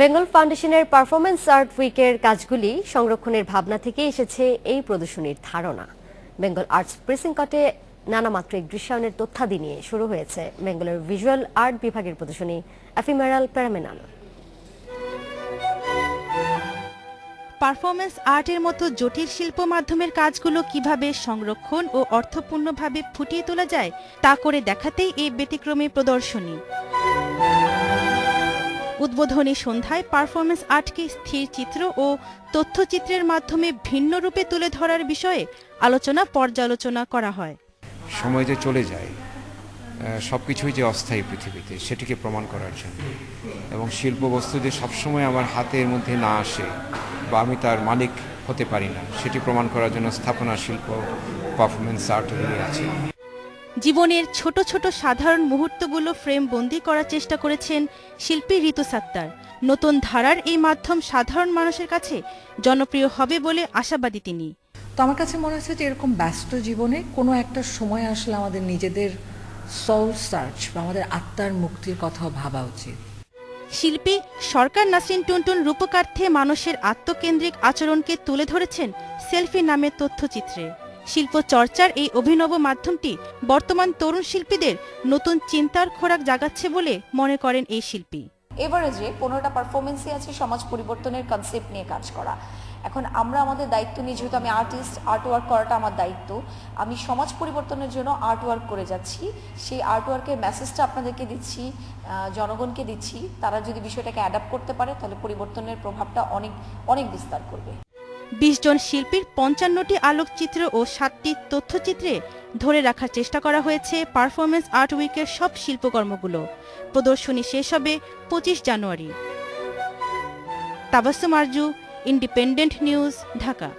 বেঙ্গল ফাউন্ডেশনের performance art উইকের কাজগুলি সংরক্ষণের ভাবনা থেকে এসেছে এই প্রদর্শনীর ধারণা। বেঙ্গল আর্টস প্রেসিংকটে নানা মাত্রিক দৃশ্যায়নের তথ্যাদি নিয়ে শুরু হয়েছে বেঙ্গলের ভিজুয়াল আর্ট বিভাগের প্রদর্শনী অ্যাফিমেরাল প্যারামেনাল। পারফরমেন্স আর্টের মতো জটিল শিল্প মাধ্যমের কাজগুলো কীভাবে সংরক্ষণ ও অর্থপূর্ণভাবে ফুটিয়ে তোলা যায় তা করে দেখাতেই এই ব্যতিক্রমী প্রদর্শনী। উদ্বোধনী সন্ধ্যায় পারফরমেন্স আর্টকে স্থির চিত্র ও তথ্যচিত্রের মাধ্যমে ভিন্ন রূপে তুলে ধরার বিষয়ে আলোচনা পর্যালোচনা করা হয়। সময় যে চলে যায় সব কিছুই যে অস্থায়ী পৃথিবীতে, সেটিকে প্রমাণ করার জন্য। এবং শিল্প বস্তু যে সবসময় আমার হাতের মধ্যে না আসে বা আমি তার মালিক হতে পারি না, সেটি প্রমাণ করার জন্য স্থাপনা শিল্প পারফরমেন্স আর্টগুলি আছে। জীবনের ছোট ছোট সাধারণ মুহূর্তগুলো ফ্রেম বন্দি করার চেষ্টা করেছেন শিল্পী ঋতু সাত্তার। নতুন ধারার এই মাধ্যম সাধারণ মানুষের কাছে জনপ্রিয় হবে বলে আশাবাদী তিনি। তো আমার কাছে মনে হচ্ছে যে এরকম ব্যস্ত জীবনে কোনো একটা সময় আসলে আমাদের নিজেদের সোল সার্চ বা আমাদের আত্মার মুক্তির কথাও ভাবা উচিত। শিল্পী সরকার নাসরিন টুনটুন রূপকার্থে মানুষের আত্মকেন্দ্রিক আচরণকে তুলে ধরেছেন সেলফি নামের তথ্যচিত্রে। শিল্প চর্চার এই অভিনব মাধ্যমটি বর্তমান তরুণ শিল্পীদের নতুন চিন্তার খোরাক জাগাচ্ছে বলে মনে করেন এই শিল্পী। এবারে যে পনেরোটা পারফরমেন্সই আছে সমাজ পরিবর্তনের কনসেপ্ট নিয়ে কাজ করা। এখন আমরা আমাদের দায়িত্ব নিয়ে, যেহেতু আমি আর্টিস্ট আর্ট ওয়ার্ক করাটা আমার দায়িত্ব, আমি সমাজ পরিবর্তনের জন্য আর্ট ওয়ার্ক করে যাচ্ছি। সেই আর্ট ওয়ার্কের মেসেজটা আপনাদেরকে দিচ্ছি জনগণকে দিচ্ছি। তারা যদি বিষয়টাকে অ্যাডাপ্ট করতে পারে, তাহলে পরিবর্তনের প্রভাবটা অনেক অনেক বিস্তার করবে। বিশ জন শিল্পীর পঞ্চান্নটি আলোকচিত্র ও সাতটি তথ্যচিত্রে ধরে রাখার চেষ্টা করা হয়েছে পারফরমেন্স আর্ট উইকের সব শিল্পকর্মগুলো। প্রদর্শনী শেষ হবে পঁচিশ জানুয়ারি। Tabassum Arju, Independent News, Dhaka.